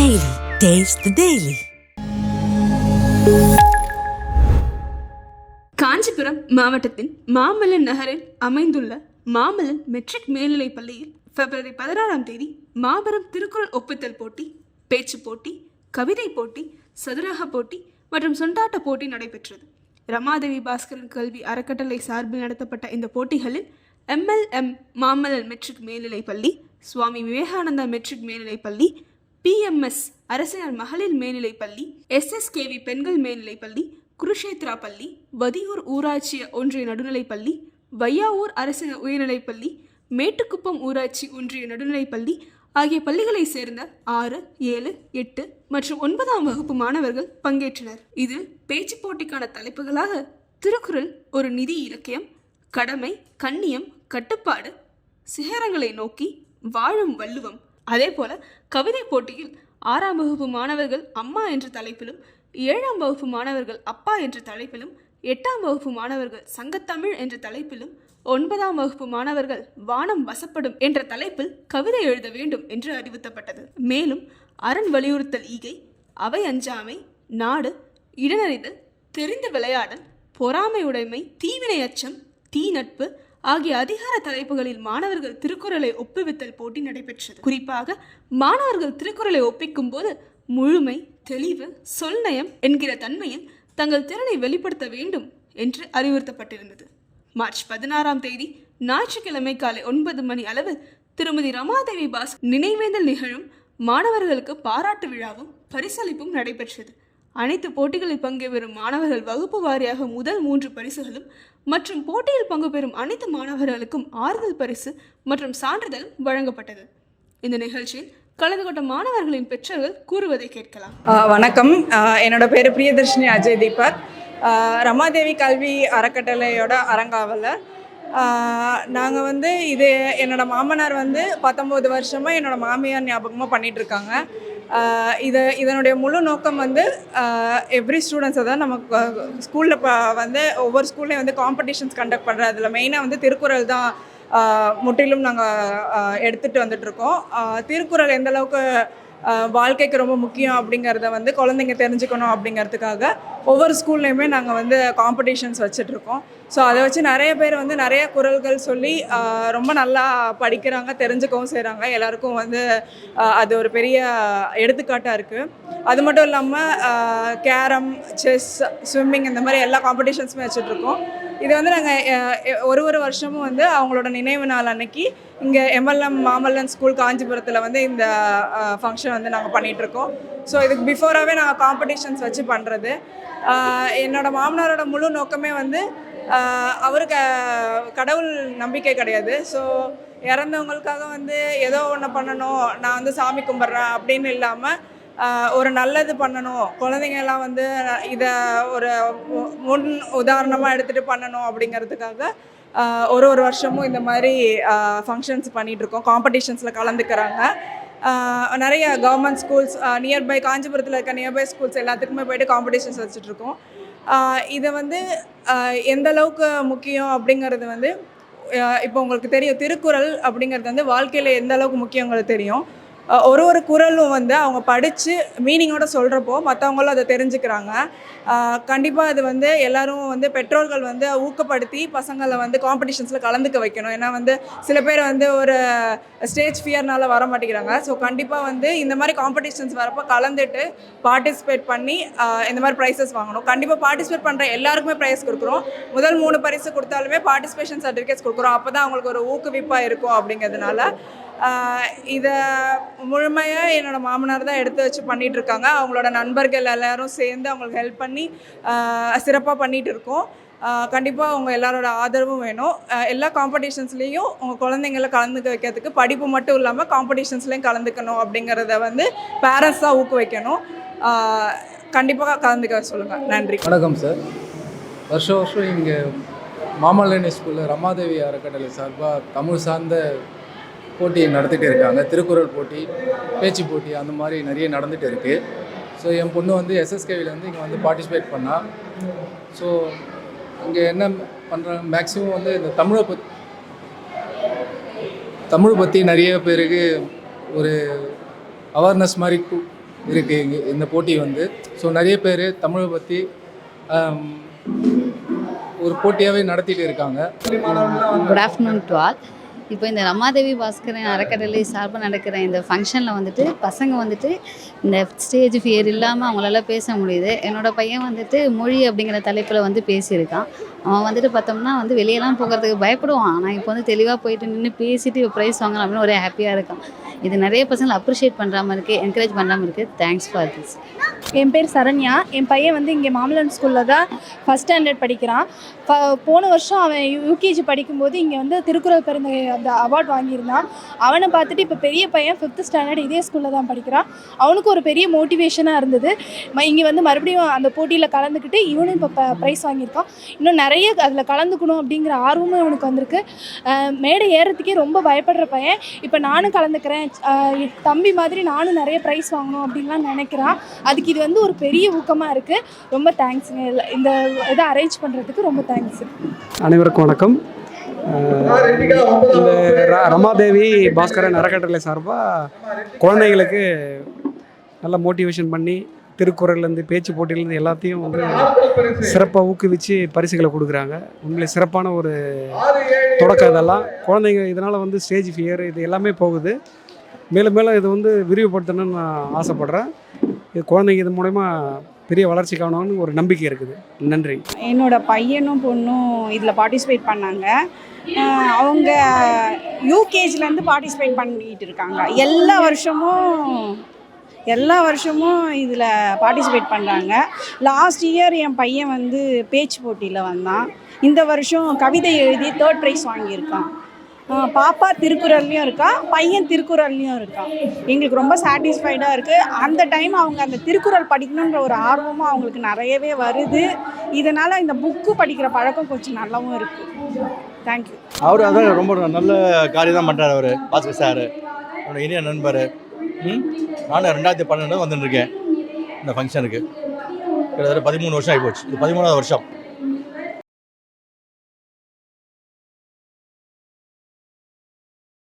Daily. Taste the Daily. Kanchipuram மாவட்டத்தின் மாமல்லன் நகரில் அமைந்துள்ள மாமல்லன் மெட்ரிக் மேல்நிலைப் பள்ளியில் பிப்ரவரி பதினாறாம் தேதி மாபெரும் திருக்குறள் ஒப்புத்தல் போட்டி பேச்சு போட்டி கவிதை போட்டி சதுரக போட்டி மற்றும் சொண்டாட்ட போட்டி நடைபெற்றது ரமாதேவி பாஸ்கரன் கல்வி அறக்கட்டளை சார்பில் நடத்தப்பட்ட இந்த போட்டிகளில் எம்எல்எம் மாமல்லன் மெட்ரிக் மேல்நிலைப் பள்ளி சுவாமி விவேகானந்தா மெட்ரிக் மேல்நிலைப் பள்ளி பிஎம்எஸ் அரசினர் மகளிர் மேல்நிலைப் பள்ளி எஸ்எஸ்கேவி பெண்கள் மேல்நிலைப் பள்ளி குருஷேத்ரா பள்ளி வதியூர் ஊராட்சி ஒன்றிய நடுநிலைப் பள்ளி வையாவூர் அரசினர் உயர்நிலைப் பள்ளி மேட்டுக்குப்பம் ஊராட்சி ஒன்றிய நடுநிலைப் பள்ளி ஆகிய பள்ளிகளைச் சேர்ந்த ஆறு ஏழு எட்டு மற்றும் ஒன்பதாம் வகுப்பு மாணவர்கள் பங்கேற்றனர். இதில் பேச்சு போட்டிக்கான தலைப்புகளாக திருக்குறள் ஒரு நிதி இலக்கியம் கடமை கண்ணியம் கட்டுப்பாடு சிகரங்களை நோக்கி வாழும் வள்ளுவம் அதேபோல கவிதை போட்டியில் ஆறாம் வகுப்பு மாணவர்கள் அம்மா என்ற தலைப்பிலும் ஏழாம் வகுப்பு மாணவர்கள் அப்பா என்ற தலைப்பிலும் எட்டாம் வகுப்பு மாணவர்கள் சங்கத்தமிழ் என்ற தலைப்பிலும் ஒன்பதாம் வகுப்பு மாணவர்கள் வானம் வசப்படும் என்ற தலைப்பில் கவிதை எழுத வேண்டும் என்று அறிவுறுத்தப்பட்டது. மேலும் அரண் வலியுறுத்தல் ஈகை அவை அஞ்சாமை நாடு இடனறிதல் தெரிந்து விளையாடல் பொறாமை உடைமை தீவினை அச்சம் தீ நட்பு ஆகிய அதிகார தலைப்புகளில் மாணவர்கள் திருக்குறளை ஒப்புவித்தல் போட்டி நடைபெற்றது. குறிப்பாக மாணவர்கள் திருக்குறளை ஒப்பிக்கும் போது முழுமை தெளிவு சொல்நயம் என்கிற தன்மையில் தங்கள் திறனை வெளிப்படுத்த வேண்டும் என்று அறிவுறுத்தப்பட்டிருந்தது. மார்ச் பதினாறாம் தேதி ஞாயிற்றுக்கிழமை காலை ஒன்பது மணி அளவு திருமதி ரமாதேவி பாஸ் நினைவேந்தல் நிகழும் மாணவர்களுக்கு பாராட்டு விழாவும் பரிசளிப்பும் நடைபெற்றது. அனைத்து போட்டிகளில் பங்கு பெறும் மாணவர்கள் வகுப்பு வாரியாக முதல் மூன்று பரிசுகளும் மற்றும் போட்டியில் பங்கு பெறும் அனைத்து மாணவர்களுக்கும் ஆறுதல் பரிசு மற்றும் சான்றிதழ் வழங்கப்பட்டது. இந்த நிகழ்ச்சியில் கலந்து கொண்ட மாணவர்களின் பெற்றோர்கள் கூறுவதை கேட்கலாம். வணக்கம். என்னோட பேர் பிரியதர்ஷினி அஜய் தீபக். ரமாதேவி கல்வி அறக்கட்டளையோட அரங்காவலர் நாங்கள் வந்து இது என்னோடய மாமனார் வந்து பத்தொம்போது வருஷமாக என்னோட மாமியார் ஞாபகமாக பண்ணிகிட்ருக்காங்க இருக்காங்க. இதை இதனுடைய முழு நோக்கம் வந்து எவ்ரி ஸ்டூடெண்ட்ஸை தான் நமக்கு ஸ்கூலில் இப்போ வந்து ஒவ்வொரு ஸ்கூல்லையும் வந்து காம்படிஷன்ஸ் கண்டக்ட் பண்ணுறது அதில் மெயினாக வந்து திருக்குறள் தான் முற்றிலும் நாங்கள் எடுத்துகிட்டு வந்துட்ருக்கோம் திருக்குறள் எந்தளவுக்கு வாழ்க்கைக்கு ரொம்ப முக்கியம் அப்படிங்கிறத வந்து குழந்தைங்க தெரிஞ்சுக்கணும் அப்படிங்கிறதுக்காக ஒவ்வொரு ஸ்கூல்லையுமே நாங்கள் வந்து காம்படிஷன்ஸ் வச்சிட்ருக்கோம் ஸோ அதை வச்சு நிறைய பேர் வந்து நிறைய குரல்கள் சொல்லி ரொம்ப நல்லா படிக்கிறாங்க தெரிஞ்சுக்கவும் செய்கிறாங்க எல்லாருக்கும் வந்து அது ஒரு பெரிய எடுத்துக்காட்டாக இருக்குது அது மட்டும் இல்லாமல் கேரம் செஸ் ஸ்விம்மிங் இந்த மாதிரி எல்லா காம்படிஷன்ஸுமே வச்சுட்ருக்கோம் இது வந்து நாங்கள் ஒரு ஒரு வருஷமும் வந்து அவங்களோட நினைவு நாள் அன்னைக்கு இங்கே எம்எல்எம் மாமல்லன் ஸ்கூல் காஞ்சிபுரத்தில் வந்து இந்த ஃபங்க்ஷன் வந்து நாங்கள் பண்ணிகிட்ருக்கோம் ஸோ இதுக்கு பிஃபோராகவே நாங்கள் காம்படிஷன்ஸ் வச்சு பண்ணுறது என்னோடய மாமனாரோட முழு நோக்கமே வந்து அவருக்கு கடவுள் நம்பிக்கை கிடையாது. ஸோ இறந்தவங்களுக்காக வந்து ஏதோ ஒன்று பண்ணணும். நான் வந்து சாமி கும்பிட்றேன் அப்படின்னு இல்லாமல் ஒரு நல்லது பண்ணணும். குழந்தைங்க எல்லாம் வந்து இதை ஒரு முன் உதாரணமாக எடுத்துகிட்டு பண்ணணும் அப்படிங்கிறதுக்காக ஒரு ஒரு வருஷமும் இந்த மாதிரி ஃபங்க்ஷன்ஸ் பண்ணிகிட்ருக்கோம் காம்படிஷன்ஸில் கலந்துக்கிறாங்க. நிறைய கவர்மெண்ட் ஸ்கூல்ஸ் நியர்பை காஞ்சிபுரத்தில் இருக்க நியர்பை ஸ்கூல்ஸ் எல்லாத்துக்குமே போயிட்டு காம்படிஷன்ஸ் வச்சுட்ருக்கோம் இதை வந்து எந்த அளவுக்கு முக்கியம் அப்படிங்கிறது வந்து இப்போ உங்களுக்கு தெரியும் திருக்குறள் அப்படிங்கிறது வந்து வாழ்க்கையில் எந்த அளவுக்கு முக்கியங்கிறது தெரியும்? ஒரு ஒரு குரலும் வந்து அவங்க படித்து மீனிங்கோட சொல்கிறப்போ மற்றவங்களும் அதை தெரிஞ்சுக்கிறாங்க. கண்டிப்பாக அது வந்து எல்லாரும் வந்து பெற்றோர்கள் வந்து ஊக்கப்படுத்தி பசங்களை வந்து காம்படிஷன்ஸில் கலந்துக்க வைக்கணும். ஏன்னா வந்து சில பேர் வந்து ஒரு ஸ்டேஜ் ஃபியர்னால வர மாட்டேங்கிறாங்க. ஸோ கண்டிப்பாக வந்து இந்த மாதிரி காம்படிஷன்ஸ் வரப்போ கலந்துட்டு பார்ட்டிசிபேட் பண்ணி இந்த மாதிரி ப்ரைஸஸ் வாங்கணும். கண்டிப்பாக பார்ட்டிசிபேட் பண்ணுற எல்லாருக்குமே ப்ரைஸ் கொடுக்குறோம். முதல் மூணு பரிசு கொடுத்தாலுமே பார்ட்டிசிபேஷன் சர்டிஃபிகேட்ஸ் கொடுக்குறோம். அப்போ தான் அவங்களுக்கு ஒரு ஊக்குவிப்பாக இருக்கும் அப்படிங்கிறதுனால இதை முழுமையாக என்னோடய மாமனார் தான் எடுத்து வச்சு பண்ணிகிட்ருக்காங்க இருக்காங்க அவங்களோட நண்பர்கள் எல்லோரும் சேர்ந்து அவங்களுக்கு ஹெல்ப் பண்ணி சிறப்பாக பண்ணிகிட்டு இருக்கோம் கண்டிப்பாக அவங்க எல்லாரோட ஆதரவும் வேணும். எல்லா காம்படிஷன்ஸ்லேயும் உங்கள் குழந்தைங்கள கலந்துக்க வைக்கிறதுக்கு படிப்பு மட்டும் இல்லாமல் காம்படிஷன்ஸ்லேயும் கலந்துக்கணும் அப்படிங்கிறத வந்து பேரண்ட்ஸ் தான் ஊக்குவிக்கணும். கண்டிப்பாக கலந்துக்க சொல்லுங்கள் நன்றி. வணக்கம் சார். வருஷம் வருஷம் இங்கே மாமல்லனி ஸ்கூலில் ரமாதேவி அறக்கட்டளை சார்பாக தமிழ் சார்ந்த போட்டி நடத்திட்டு இருக்காங்க. திருக்குறள் போட்டி பேச்சு போட்டி அந்த மாதிரி நிறைய நடந்துட்டு இருக்கு. ஸோ என் பொண்ணு வந்து எஸ்எஸ்கேவிலேருந்து இங்கே வந்து பார்ட்டிசிபேட் பண்ணா. ஸோ இங்கே என்ன பண்ணுறாங்க மேக்ஸிமம் வந்து இந்த தமிழை பத் தமிழ் பற்றி நிறைய பேருக்கு ஒரு அவேர்னஸ் மாதிரி இருக்குது இங்கே இந்த போட்டி வந்து. ஸோ நிறைய பேர் தமிழை பற்றி um, ஒரு போட்டியாகவே நடத்திட்டு இருக்காங்க. குட் ஆஃப்டர்நூன் டு ஆல் இப்போ இந்த ரமாதேவி பாஸ்கரன் அறக்கட்டளை சார்பாக நடக்கிற இந்த ஃபங்க்ஷனில் வந்துட்டு பசங்க வந்துட்டு இந்த ஸ்டேஜ் ஃபியர் இல்லாமல் அவங்களால பேச முடியுது. என்னோட பையன் வந்துட்டு மொழி அப்படிங்கிற தலைப்பில் வந்து பேசியிருக்கான். அவன் வந்துட்டு பார்த்தோம்னா வந்து வெளியெல்லாம் போகிறதுக்கு பயப்படுவான். ஆனால் இப்போ வந்து தெளிவாக போயிட்டு நின்று பேசிட்டு ப்ரைஸ் வாங்கலாம் அப்படின்னு ஒரே ஹாப்பியாக இருக்கான். இது நிறைய பசங்களை அப்ரிஷியேட் பண்ணுறாம இருக்குது என்கரேஜ் பண்ணாமல் இருக்குது தேங்க்ஸ் ஃபார் திஸ் என் பேர் சரண்யா. என் பையன் வந்து இங்கே மாமல்லன் ஸ்கூலில் தான் ஃபஸ்ட் ஸ்டாண்டர்ட் படிக்கிறான். ஃப- போன வருஷம் அவன் யூகேஜி படிக்கும்போது இங்கே வந்து திருக்குறள் பிறந்த அந்த அவார்ட் வாங்கியிருந்தான். அவனை பார்த்துட்டு இப்போ பெரிய பையன் ஃபிஃப்த் ஸ்டாண்டர்ட் இதே ஸ்கூலில் தான் படிக்கிறான். அவனுக்கு ஒரு பெரிய மோட்டிவேஷனாக இருந்தது. இங்கே வந்து மறுபடியும் அந்த போட்டியில் கலந்துக்கிட்டு இவனும் இப்போ ப்ரைஸ் வாங்கியிருக்கான். இன்னும் நிறைய நிறைய அதில் கலந்துக்கணும் அப்படிங்கிற ஆர்வமும் இவனுக்கு வந்திருக்கு. மேடை ஏறத்துக்கே ரொம்ப பயப்படுற பையன். இப்போ நானும் கலந்துக்கிறேன். என் தம்பி மாதிரி நானும் நிறைய ப்ரைஸ் வாங்கணும் அப்படின்லாம் நினைக்கிறான். அதுக்கு இது வந்து ஒரு பெரிய ஊக்கமாக இருக்குது ரொம்ப தேங்க்ஸுங்க இந்த இதை அரேஞ்ச் பண்ணுறதுக்கு ரொம்ப தேங்க்ஸ் அனைவருக்கும் வணக்கம். இந்த ரமாதேவி பாஸ்கரன் அறக்கட்டளை சார்பாக குழந்தைங்களுக்கு நல்ல மோட்டிவேஷன் பண்ணி திருக்குறள்லேருந்து பேச்சு போட்டியிலேருந்து எல்லாத்தையும் வந்து சிறப்பாக ஊக்குவிச்சு பரிசுகளை கொடுக்குறாங்க. உண்மையிலே சிறப்பான ஒரு தொடக்கம் இதெல்லாம். குழந்தைங்க இதனால் வந்து ஸ்டேஜ் ஃபியர் இது எல்லாமே போகுது. மேலும் மேலும் இது வந்து விரிவுபடுத்தணும்னு நான் ஆசைப்பட்றேன். இது குழந்தைங்க இது மூலயமா பெரிய வளர்ச்சி காணணும்னு ஒரு நம்பிக்கை இருக்குது. நன்றி. என்னோட பையனும் பொண்ணும் இதில் பார்ட்டிசிபேட் பண்ணாங்க. அவங்க யூகேஜிலேருந்து பார்ட்டிசிபேட் பண்ணிட்டு இருக்காங்க. எல்லா வருஷமும் எல்லா வருஷமும் இதில் பார்ட்டிசிபேட் பண்ணுறாங்க லாஸ்ட் இயர் என் பையன் வந்து பேச்சு போட்டியில் வந்தான். இந்த வருஷம் கவிதை எழுதி தேர்ட் ப்ரைஸ் வாங்கியிருக்கான். பாப்பா திருக்குறள்லையும் இருக்கா பையன் திருக்குறள்லையும் இருக்கான் எங்களுக்கு ரொம்ப சாட்டிஸ்ஃபைடாக இருக்குது அந்த டைம் அவங்க அந்த திருக்குறள் படிக்கணுன்ற ஒரு ஆர்வமும் அவங்களுக்கு நிறையவே வருது. இதனால் இந்த புக்கு படிக்கிற பழக்கம் கொஞ்சம் நல்லாவும் இருக்குது தேங்க்யூ அவர் அதான் ரொம்ப நல்ல காரியம் தான் பண்ணுறாரு அவர். பாஸ்கர் சார் என்னோட இனிய நண்பர். ம்? நானும் ரெண்டாயிரத்தி பன்னெண்டு வந்துட்டுருக்கேன் இந்த ஃபங்க்ஷனுக்கு கிட்டத்தட்ட பதிமூணு வருஷம் ஆகிப்போச்சு. இது பதிமூணாவது வருஷம்.